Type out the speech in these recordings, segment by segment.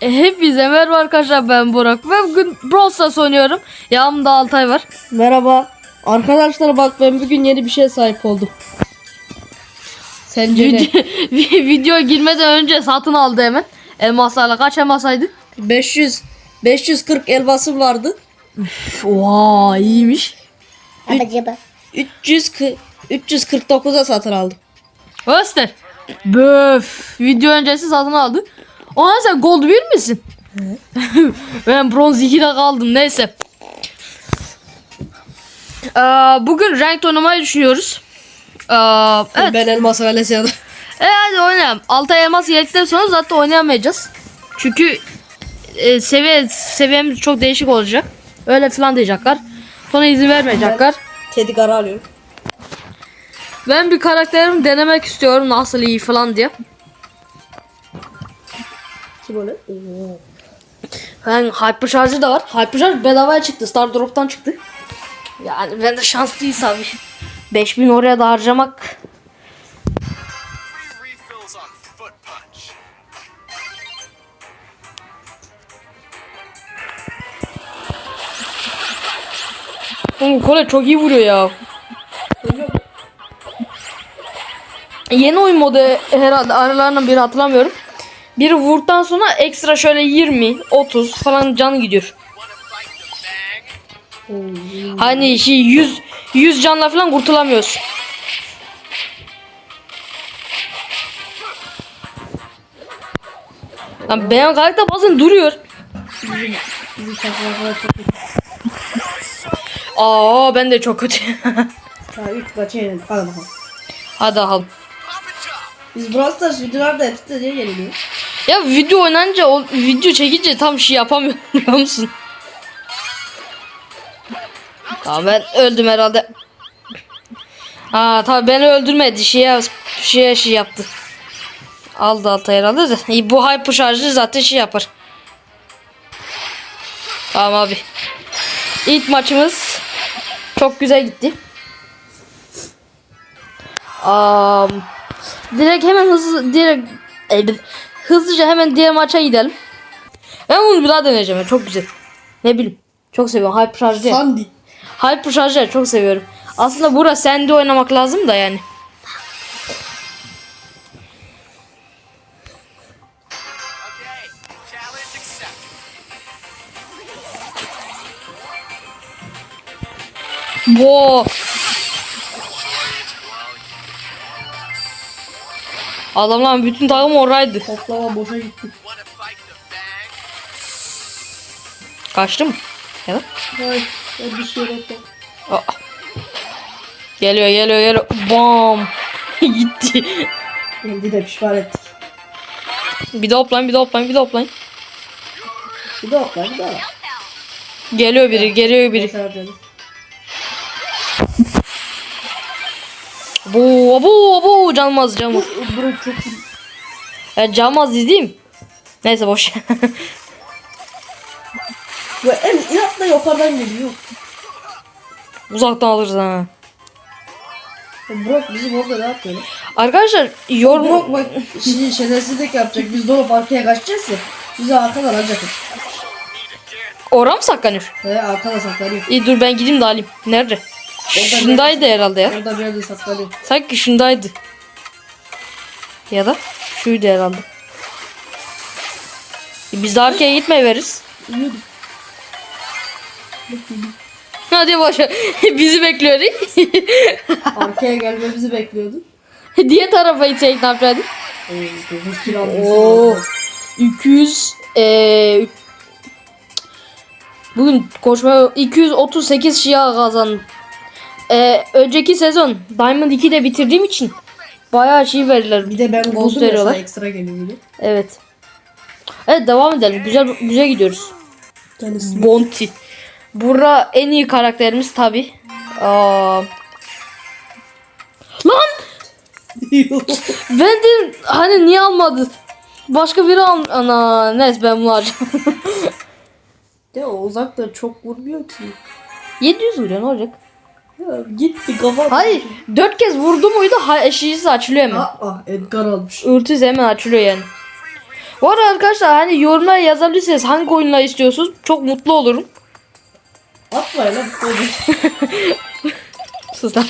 E, Hepinize merhaba arkadaşlar ben Burak ve bugün Brawl Stars oynuyorum. Yanımda Altay var. Merhaba. Arkadaşlar bak ben bugün yeni bir şeye sahip oldum. Sence ne? Video, video girmeden önce satın aldı hemen. Elmaslarla kaç elmasaydı? 500 540 elmasım vardı. Vay iyiymiş. Acaba 300 349'a satın aldım. Göster. Böf. Video öncesi satın aldı. Ona sen gold 1 misin? ben bronz 2'de kaldım neyse. Ee, bugün rank oynaymayı düşünüyoruz. Ee, evet. Ben elmas ailesi E hadi oynayalım. Altay elmas yedikten sonra zaten oynayamayacağız. Çünkü e, seviye seviyemiz çok değişik olacak. Öyle falan diyecekler. Sonra izin vermeyecekler. Teddy Gara alıyorum. Ben bir karakterimi denemek istiyorum nasıl iyi falan diye. Kim o ne? Ben Hyper Charger da var. Hyper Charger bedavaya çıktı. Star Drop'tan çıktı. Yani ben de şanslıyız abi. 5000 oraya da harcamak. Oğlum Kole çok iyi vuruyor ya. Yeni oyun modu herhalde aralarından biri hatırlamıyorum. Biri vurduktan sonra ekstra şöyle 20, 30 falan canı gidiyor. Hani şey 100 100 canla falan kurtulamıyorsun. Lan benim karakter bazen duruyor. Aa ben de çok kötü. Ha 3 maça yenildik. Hadi bakalım. Biz Brawl Stars videolarda hepsi de yeniliyor? Ya video oynanca o video çekince tam şey yapamıyorum biliyor musun? Tamam ben öldüm herhalde. Ha tabii beni öldürmedi. Şeye şeye şey yaptı. Aldı alta herhalde de. İyi, Bu hyper şarjı zaten şey yapar. Tamam abi. İlk maçımız çok güzel gitti. Am, direkt hemen hızlı direkt hızlıca hemen diğer maça gidelim. Ben bunu bir daha deneyeceğim. ya, Çok güzel. Ne bileyim. Çok seviyorum. Hyper şarjı. Sandy. Hyper şarjı çok seviyorum. Aslında bura sende oynamak lazım da yani. Wow. Adamların bütün takım oraydı. Toplama boşa gitti. Wanna fight the bang? Kaçtı mı? Da? Hayır. Bir şey yok. Aa. Geliyor geliyor geliyor. Bam. Gitti. Şimdi de pişman ettik. Bir de hoplayın bir de hoplayın bir de hoplayın. Bir de oklar bir de var. Geliyor biri geliyor biri. Bu bu bu canmaz canmaz. Bro çok. Ya canmaz dizeyim. Neyse boş. Ve en inatla yukarıdan geliyor. Uzaktan alırız ha. Brock bizim orada ne yapıyor? Arkadaşlar yorum Brock bak şimdi şerefsizlik yapacak. Biz dolup arkaya kaçacağız ya. Bizi arkadan alacak. ora mı saklanıyor? He arkada saklanıyor. İyi dur ben gideyim de alayım. Nerede? Şundaydı herhalde ya. Orada bir yerde saklanıyor. Sanki şundaydı. Ya da şuydu herhalde. E Biz de arkaya gitmeyi veririz. Hadi boşa. Bizi bekliyor. Arkaya gelmemizi bekliyordun. Diye tarafa gitseydik ne yapacaktık? Oo, 9 kilo almışsın. Oo. Oo. 200 eee Bugün koşma 238 şia kazandım. Eee önceki sezon Diamond 2'de bitirdiğim için bayağı şey verirler. Bir de ben goldum ya sana ekstra geliyor. Evet. Evet devam edelim. Güzel güzel gidiyoruz. Kendisi. Bounty. Bura en iyi karakterimiz tabi. Aa. Lan ben de hani niye almadı? Başka biri al ana neyse ben bunu alacağım. de o uzakta çok vurmuyor ki. 700 vuruyor ne olacak? Ya gitti kafa. Hayır 4 kez vurdu muydu ha eşiğisi açılıyor hemen. Aa, Edgar almış. Ultisi hemen açılıyor yani. Bu arada arkadaşlar hani yorumlara yazabilirsiniz hangi oyunlar istiyorsunuz. Çok mutlu olurum. Atmayın lan. Sus lan.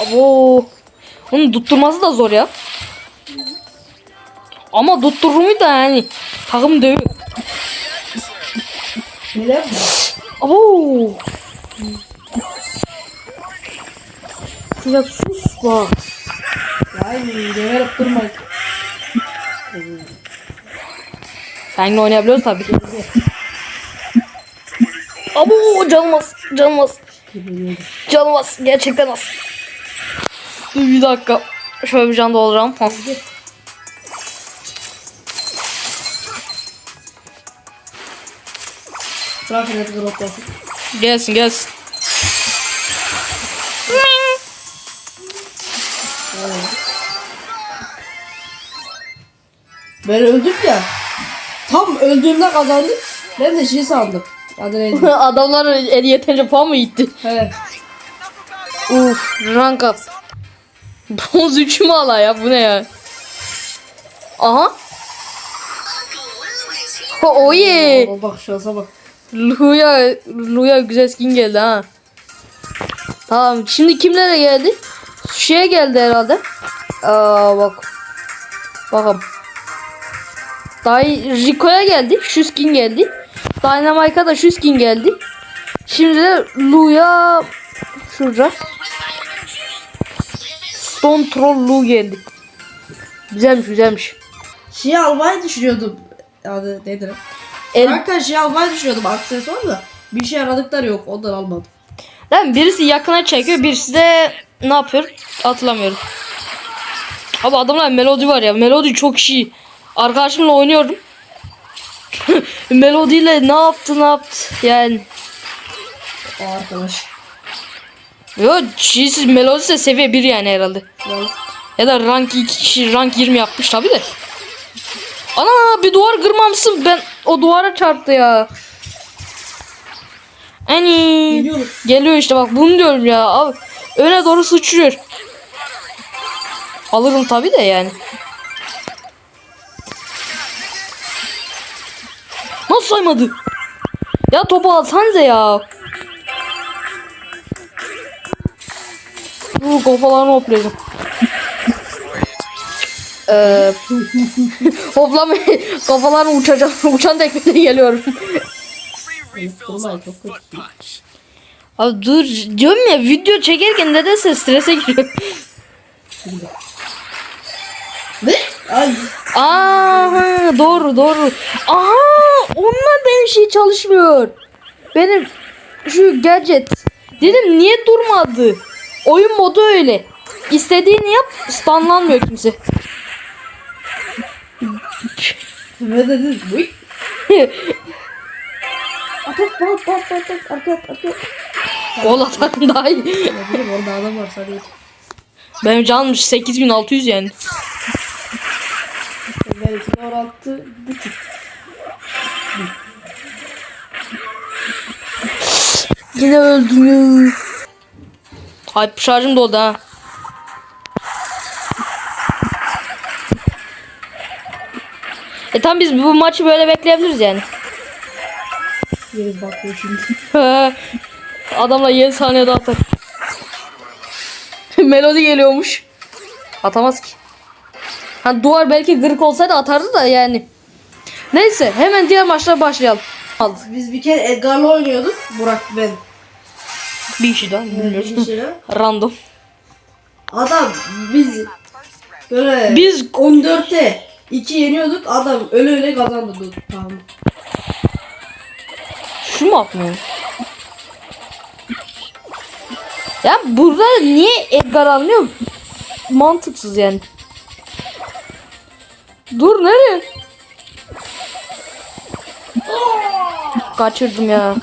Abo. Onun tutturması da zor ya. Ama tutturur mu da yani. Takım dövüyor. Neler mi? Abo. Ya sus bak. Ay geberip durmayın. Seninle oynayabiliyoruz tabii. Abo canım az. Canım az. Canım az. Gerçekten az. Bir dakika. Şöyle bir can dolduralım. Hah. Bırak Edgar atlasın. Gelsin gelsin. Ben öldüm ya. Tam öldüğümde kazandım. Ben de şey sandım. Adı neydi? Adamlar yeterince puan mı gitti? He. Uf rank up. Bronz 3 mü ala ya bu ne ya? Aha. Bak, bak şansa bak. Luya, Luya güzel skin geldi ha. Tamam şimdi kimlere geldi? Şeye geldi herhalde. Aa bak. Bakalım. Day Rico'ya geldi. Şu skin geldi. Dynamite'a da şu skin geldi. Şimdi de Luya şurada. Stone Troll Lu geldi. Güzelmiş güzelmiş. Şey almayı düşünüyordum. Adı nedir? El, Hakikaten şey almayı düşünüyordum aksesuar da. Bir şey aradıkları yok ondan almadım. Lan birisi yakına çekiyor, birisi de ne yapıyor? Hatırlamıyorum. Abi adamlar melodi var ya. Melodi çok iyi. Arkadaşımla oynuyorum. Melodiyle ne yaptı ne yaptı yani. O arkadaş. Yo çiğsiz melodi de seviye 1 yani herhalde. Vallahi. Ya da rank 2 kişi rank 20 yapmış tabi de. Ana bir duvar kırmamışsın ben o duvara çarptı ya. Ani. Geliyorum. Geliyor işte bak bunu diyorum ya. Abi, öne doğru sıçrıyor. Alırım tabi de yani. Nasıl saymadı? Ya topu alsanıza ya. Bu kafalarını hoplayacağım. Refills Durmayın, on çok foot kötü. punch. Abi dur diyorum ya video çekerken nedense strese giriyor. Ne? Ay. Aha doğru doğru. Aha ondan benim şey çalışmıyor. Benim şu gadget. Dedim niye durmadı? Oyun modu öyle. İstediğini yap stunlanmıyor kimse. Ne dedin? Bu. At at at at at at arka at arka. Gol atan daha iyi. Ne bileyim orada adam var sadece. Benim canım 8600 yani. Benimki de orantı buçuk. Yine öldüm. Hype şarjım doldu ha. E tam biz bu maçı böyle bekleyebiliriz yani. Yeriz bakıyor şimdi. Adamla 7 saniyede atar. Melodi geliyormuş. Atamaz ki. Ha duvar belki kırık olsaydı atardı da yani. Neyse hemen diğer maçlara başlayalım. Aldık. Biz bir kere Edgar'la oynuyorduk. Burak ben. Bir kişi daha Bir bilmiyoruz. şey var. Random. Adam biz böyle Biz 14'te 2 yeniyorduk. Adam öyle öyle kazandı. Dur tamam. şu mu atmıyor? Ya burada niye Edgar almıyor? Mantıksız yani. Dur nereye? Kaçırdım ya.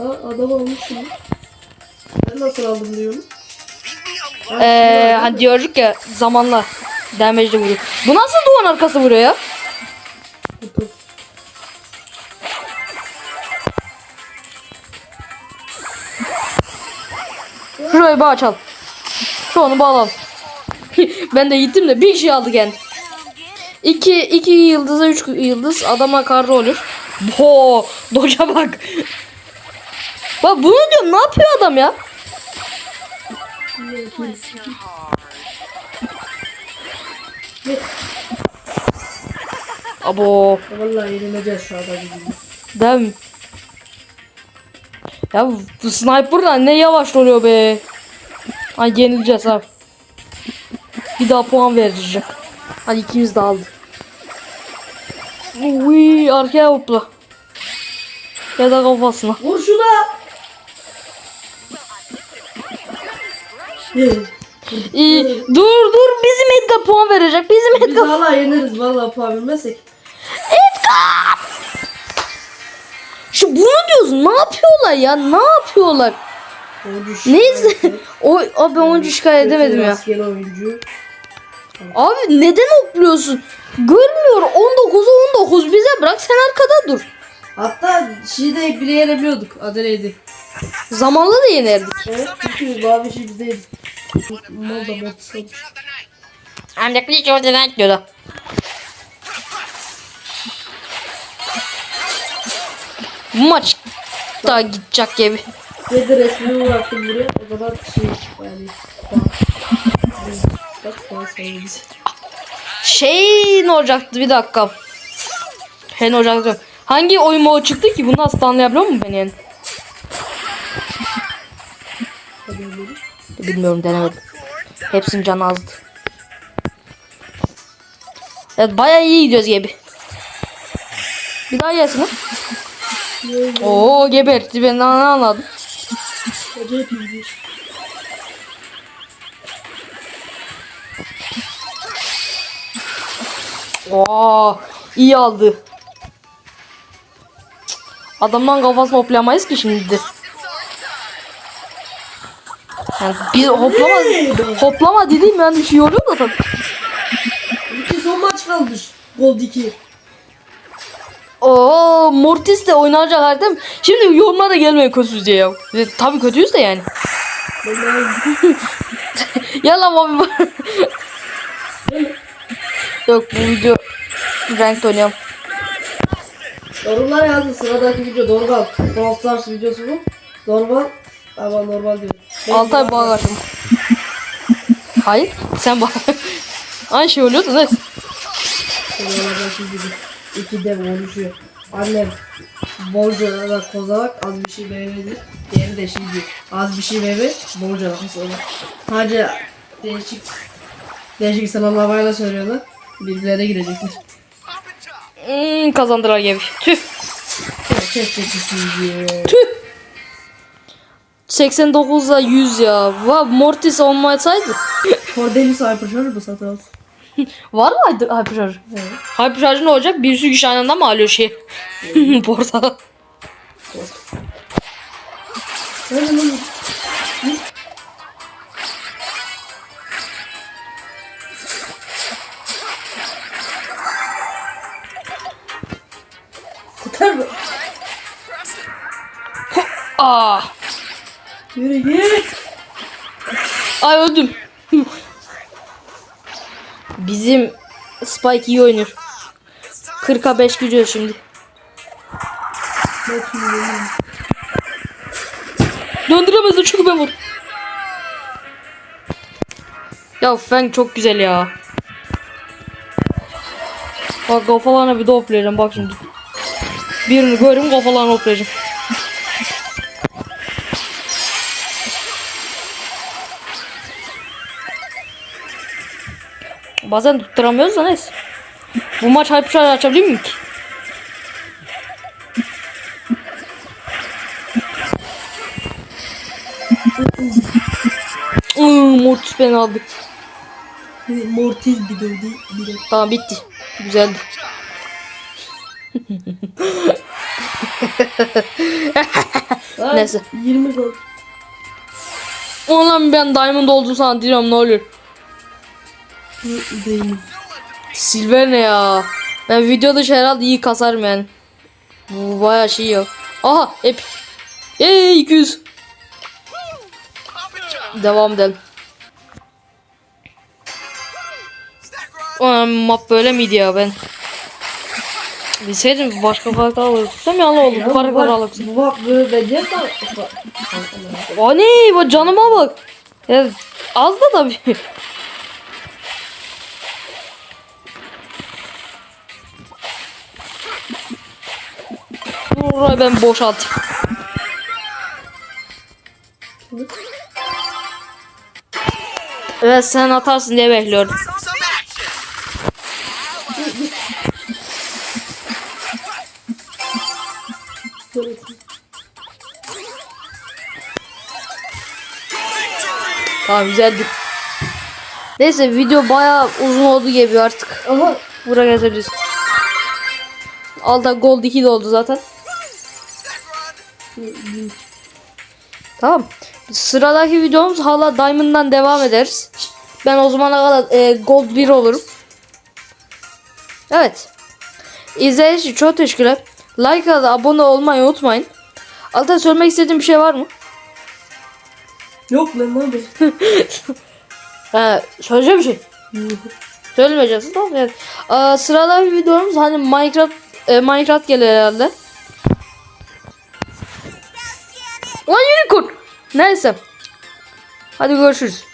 Aa, adam almış şimdi. Ben nasıl aldım diyorum. Ee, hani diyorduk ya zamanla Damage de vuruyor. Bu nasıl duvan arkası vuruyor ya? Şurayı bir açalım. Şu onu bağlayalım. ben de gittim de bir şey aldı gen. İki, iki yıldıza üç yıldız adama karlı olur. Ho, doca bak. bak bunu diyorum ne yapıyor adam ya? Abo. Vallahi yenileceğiz şu bizim. Değil mi? Ya bu sniper'la ne yavaş oluyor be. Ay yenileceğiz abi. Bir daha puan verecek. Hadi ikimiz de aldık. Uy arkaya hopla. Ya da kafasına. Vur şuna. İyi. Dur dur bizim Edgar puan verecek. Bizim Biz Edgar. hala yeneriz vallahi puan bilmezsek. Edgar. Şu bunu diyorsun. Ne yapıyorlar ya? Ne yapıyorlar? Oyuncu Neyse. şikayeti. o abi oyuncu şikayet edemedim ya. Rastgele oyuncu. Abi neden hopluyorsun? Görmüyor 19'a 19 bize bırak sen arkada dur. Hatta şeyi de bile yenemiyorduk. Adı neydi? Zamanla da yenerdik. Evet çünkü mavi şey bizdeydi. Mal da bir oradan diyordu. Bu maç daha gidecek gibi. Ve de resmini bıraktım buraya. O zaman şey yani. Bak puan sayımız. Şey ne olacaktı bir dakika. He ne olacaktı? Hangi oyun modu çıktı ki? Bunu nasıl anlayabiliyor musun beni yani? Bilmiyorum denemedim. Hepsinin canı azdı. Evet bayağı iyi gidiyoruz gibi. Bir daha gelsin ha. Oo gebertti ben ne anladım. Acayip ilginç. Oo iyi aldı. Adamdan kafasını hoplayamayız ki şimdi. Yani bir hoplama hoplama dediğim yani bir şey oluyor da tabii. İki son maç kalmış. Gold 2. Oo Mortis de oynanacak mi? Şimdi yorumlara gelmeyin kötüyüz diye ya. E, tabii kötüyüz de yani. Yalan abi. Yok bu video ranked oynayalım. Yorumlar yazdı sıradaki video normal. Brawl Stars videosu bu. Normal. Ama normal diyorum. Altay karşı. Hayır sen bak. Aynı şey oluyordu neyse. Sıradaki gibi. İki dev oluşuyor. Annem bolca da kozalak az bir şey meyvedir. Diğeri de şey diyor. Az bir şey meyve bolca da kozalak. Sadece değişik değişik sınavlamayla söylüyorlar. Birbirlerine girecekler. Hmm, kazandılar gibi. Tüh. Çek çekisiz diye. Tüh. 89'a 100 ya. Va Mortis olmasaydı. Cordelis Hypercharger mı satın alsın? Var mı Hyper- Hypercharger? Evet. Hypercharger ne olacak? Bir sürü kişi aynı anda mı alıyor şey? Portal. Öyle mi? Ay öldüm. Bizim Spike iyi oynuyor. 40'a 5 gidiyor şimdi. Döndüremezler çünkü ben vur. Ya Feng çok güzel ya. Bak kafalarına bir de hoplayacağım bak şimdi. Birini görürüm kafalarına hoplayacağım. Bazen tutturamıyoruz da neyse. Bu maç hype açabilir miyim ki? Iıı, Mortis beni aldı. Mortis bir dövdü. Tamam bitti. Güzeldi. Neyse. 20 gol. Ulan ben diamond oldum sana diyorum ne olur. Değil. Silver ne ya? Ben videoda şey herhalde iyi kasarım yani. Bu bayağı şey ya. Aha ep. Eee 200. Devam edelim. Ulan map böyle miydi ya ben? Bilseydim başka karakter alırdım. Sen yalan oldu bu karakter alırsın. Bu bak böyle bence. O ne? Bu canıma bak. Ya, az da tabii. Burayı ben boşaltayım. Evet sen atarsın diye action. Tamam güzeldi. Neyse video bayağı uzun oldu gibi artık. Ama Buraya getireceğiz. Alda gold 2 de oldu zaten. Tamam. Sıradaki videomuz hala Diamond'dan devam ederiz. Ben o zamana kadar e, gold 1 olurum. Evet. İzlediğiniz için çok teşekkürler. Like da abone olmayı unutmayın. Alta söylemek istediğim bir şey var mı? yok lan ne yapayım? Ha, söyleyeceğim bir şey. Söylemeyeceksin tamam? Evet. Aa, sıradaki videomuz hani Minecraft e, Minecraft gelir herhalde. Lan unicorn. Neyse. Hadi görüşürüz.